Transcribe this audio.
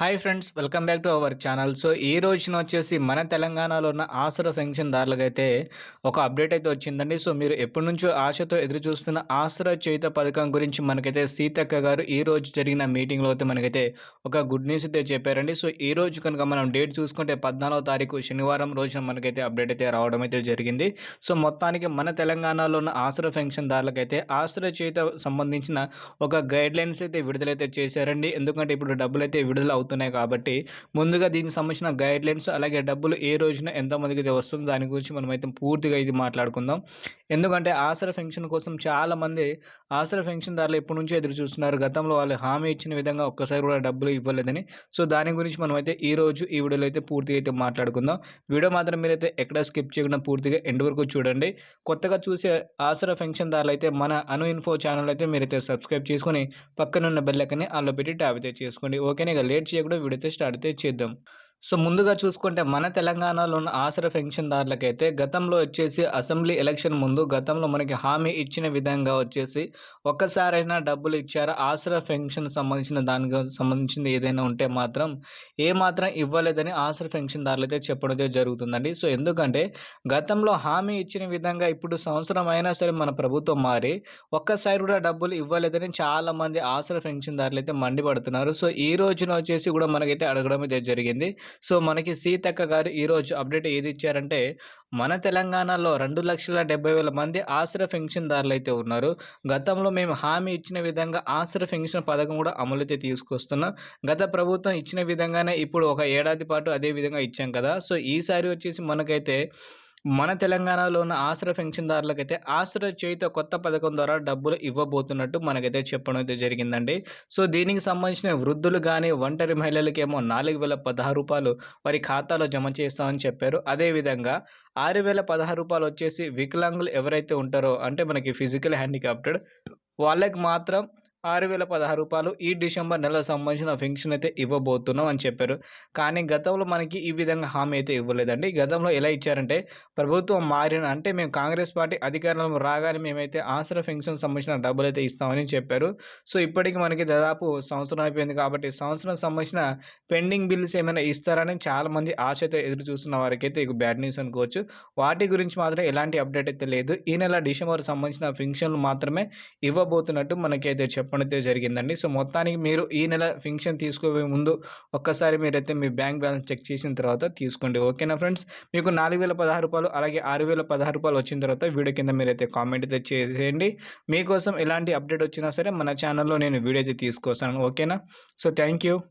Hi friends welcome back to our channel so ఈ రోజున వచ్చేసి మన తెలంగాణలో ఉన్న ఆసరా పెన్షన్దారులకైతే ఒక అప్డేట్ అయితే వచ్చిందండి. సో మీరు ఎప్పటి నుంచో ఆశతో ఎదురు చూస్తున్న ఆసరా చేయుత పథకం గురించి మనకైతే సీతక్క గారు ఈ రోజు జరిగిన మీటింగ్లో అయితే మనకైతే ఒక గుడ్ న్యూస్ అయితే చెప్పారండి. సో ఈ రోజు కనుక మనం డేట్ చూసుకుంటే పద్నాలుగో తారీఖు శనివారం రోజున మనకైతే అప్డేట్ అయితే రావడం అయితే జరిగింది. సో మొత్తానికి మన తెలంగాణలో ఉన్న ఆసరా పెన్షన్దారులకైతే ఆసరా చేయుత సంబంధించిన ఒక గైడ్ లైన్స్ అయితే విడుదలైతే చేశారండి. ఎందుకంటే ఇప్పుడు డబ్బులు అయితే విడుదల అవుతున్నాయి కాబట్టి ముందుగా దీనికి సంబంధించిన గైడ్ లైన్స్ అలాగే డబ్బులు ఏ రోజున ఎంతమందికి అయితే వస్తుందో దాని గురించి మనం అయితే పూర్తిగా ఇది మాట్లాడుకుందాం. ఎందుకంటే ఆసరా పెన్షన్ కోసం చాలామంది ఆసరా పెన్షన్దారులు ఎప్పటి నుంచో ఎదురు చూస్తున్నారు. గతంలో వాళ్ళు హామీ ఇచ్చిన విధంగా ఒక్కసారి కూడా డబ్బులు ఇవ్వలేదని. సో దాని గురించి మనం అయితే ఈ రోజు ఈ వీడియోలో అయితే పూర్తిగా అయితే మాట్లాడుకుందాం. వీడియో మాత్రం మీరైతే ఎక్కడ స్కిప్ చేయకుండా పూర్తిగా ఎండ్ వరకు చూడండి. కొత్తగా చూసే ఆసరా పెన్షన్దారులు అయితే మన అను ఇన్ఫో ఛానల్ అయితే మీరైతే సబ్స్క్రైబ్ చేసుకొని పక్కనున్న బెల్లకని అల్లో పెట్టి ట్యాబ్ అయితే చేసుకోండి. ఓకేనే? ఇక లేట్ కూడా విడితే స్టార్ట్ అయితే చేద్దాం. సో ముందుగా చూసుకుంటే మన తెలంగాణలో ఉన్న ఆసరా పెన్షన్దారులకైతే గతంలో వచ్చేసి అసెంబ్లీ ఎలక్షన్ ముందు గతంలో మనకి హామీ ఇచ్చిన విధంగా వచ్చేసి ఒక్కసారైనా డబ్బులు ఇచ్చారా? ఆసరా పెన్షన్ సంబంధించిన దానికి సంబంధించింది ఏదైనా ఉంటే మాత్రం ఏ మాత్రం ఇవ్వలేదని ఆసరా పెన్షన్దారులు అయితే చెప్పడం జరుగుతుందండి. సో ఎందుకంటే గతంలో హామీ ఇచ్చిన విధంగా ఇప్పుడు సంవత్సరం అయినా సరే మన ప్రభుత్వం మారి ఒక్కసారి కూడా డబ్బులు ఇవ్వలేదని చాలామంది ఆసరా పెన్షన్దారులు అయితే మండిపడుతున్నారు. సో ఈ రోజున వచ్చేసి కూడా మనకైతే అడగడం అయితే జరిగింది. సో మనకి సీతక్క గారు ఈరోజు అప్డేట్ ఏది ఇచ్చారంటే మన తెలంగాణలో రెండు లక్షల డెబ్బై వేల మంది ఆశ్ర పెన్షన్దారులు అయితే ఉన్నారు. గతంలో మేము హామీ ఇచ్చిన విధంగా ఆశ్ర పెన్షన్ పథకం కూడా అమలైతే తీసుకొస్తున్నాం. గత ప్రభుత్వం ఇచ్చిన విధంగానే ఇప్పుడు ఒక ఏడాది పాటు అదే విధంగా ఇచ్చాం కదా. సో ఈసారి వచ్చేసి మనకైతే మన తెలంగాణలో ఉన్న ఆశ్రయ పెన్షన్దారులకైతే ఆశ్రయ చేయుత కొత్త పథకం ద్వారా డబ్బులు ఇవ్వబోతున్నట్టు మనకైతే చెప్పడం అయితే జరిగిందండి. సో దీనికి సంబంధించిన వృద్ధులు కానీ ఒంటరి మహిళలకేమో నాలుగు వేల పదహారు రూపాయలు వారి ఖాతాలో జమ చేస్తామని చెప్పారు. అదేవిధంగా ఆరు వేల పదహారు రూపాయలు వచ్చేసి వికలాంగులు ఎవరైతే ఉంటారో అంటే మనకి ఫిజికల్ హ్యాండిక్యాప్టెడ్ వాళ్ళకి మాత్రం ఆరు వేల పదహారు రూపాయలు ఈ డిసెంబర్ నెలకు సంబంధించిన పెన్షన్ అయితే ఇవ్వబోతున్నాం అని చెప్పారు. కానీ గతంలో మనకి ఈ విధంగా హామీ అయితే ఇవ్వలేదండి. గతంలో ఎలా ఇచ్చారంటే ప్రభుత్వం మారిన అంటే మేము కాంగ్రెస్ పార్టీ అధికారంలో రాగానే మేమైతే ఆసరా పెన్షన్ సంబంధించిన డబ్బులు అయితే ఇస్తామని చెప్పారు. సో ఇప్పటికి మనకి దాదాపు సంవత్సరం అయిపోయింది కాబట్టి సంవత్సరం సంబంధించిన పెండింగ్ బిల్స్ ఏమైనా ఇస్తారని చాలామంది ఆశతో ఎదురు చూస్తున్న వారికి అయితే ఇక బ్యాడ్ న్యూస్ అనుకోవచ్చు. వాటి గురించి మాత్రం ఎలాంటి అప్డేట్ అయితే లేదు. ఈ నెల డిసెంబర్ సంబంధించిన పెన్షన్లు మాత్రమే ఇవ్వబోతున్నట్టు మనకైతే చెప్పండి అయితే జరిగిందండి. సో మొత్తానికి మీరు ఈ నెల ఫంక్షన్ తీసుకోవే ముందు ఒక్కసారి మీరైతే మీ బ్యాంక్ బ్యాలెన్స్ చెక్ చేసిన తర్వాత తీసుకోండి. ఓకేనా ఫ్రెండ్స్? మీకు నాలుగు వేల పదహారు రూపాయలు అలాగే ఆరు వేల పదహారు రూపాయలు వచ్చిన తర్వాత వీడియో కింద మీరైతే కామెంట్ అయితే చేసేయండి. మీకోసం ఎలాంటి అప్డేట్ వచ్చినా సరే మన ఛానల్లో నేను వీడియో అయితే తీసుకొస్తాను. ఓకేనా? So thank you.